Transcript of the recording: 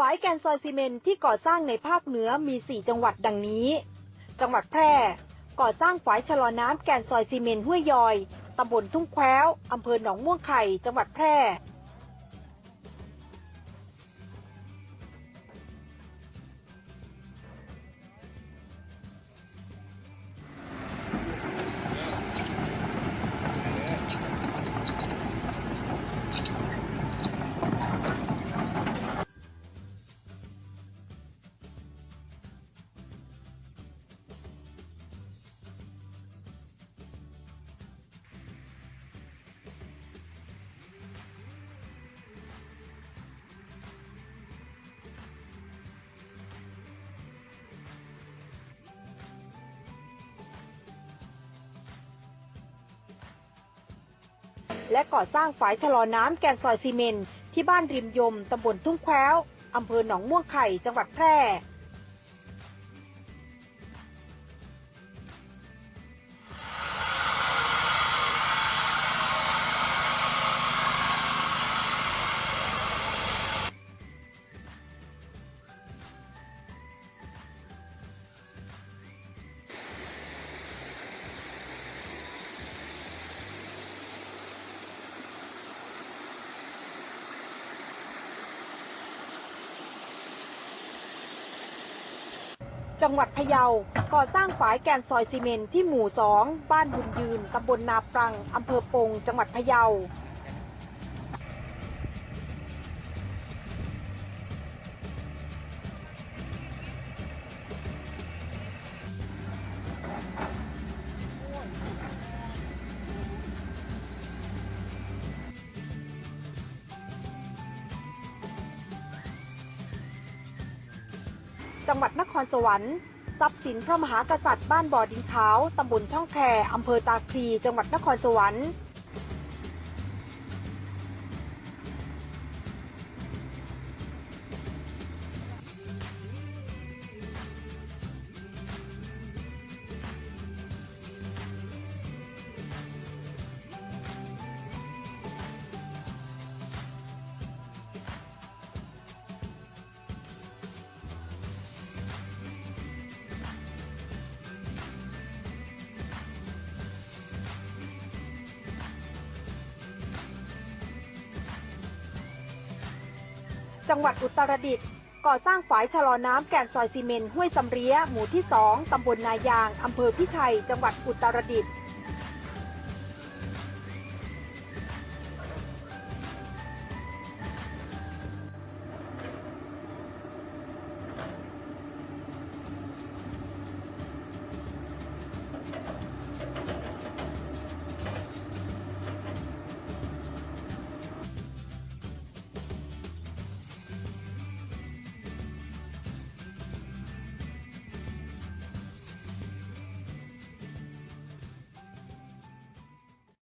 ฝายแกนซอยซีเมนที่ก่อสร้างในภาคเหนือมี 4 จังหวัดดังนี้ จังหวัดแพร่ ก่อสร้างฝายชะลอน้ำแกนซอยซีเมนห้วยยอยตำบลทุ่งแคว้วอำเภอหนองม่วงไข่ จังหวัดแพร่ และก่อสร้างฝายชะลอน้ำแกนซอยซีเมนที่บ้านริมยมตำบลทุ่งแคว้วอำเภอหนองม่วงไข่จังหวัดแพร่ จังหวัดพะเยา ก่อสร้างฝายแกนซอยซีเมนที่หมู่ 2 บ้านบุญยืน ตำบลนาปรัง อำเภอปง จังหวัดพะเยา จังหวัดนครสวรรค์ทรัพย์สินพระมหากษัตริย์บ้านบ่อดินขาวตำบลช่องแคอำเภอตาคลีจังหวัดนครสวรรค์ จังหวัดอุตรดิตถ์ก่อสร้างฝายชะลอน้ำแกนซอยซีเมนต์ห้วยสำเรียหมู่ที่ 2 ตำบลนายาง อำเภอพิชัย จังหวัดอุตรดิตถ์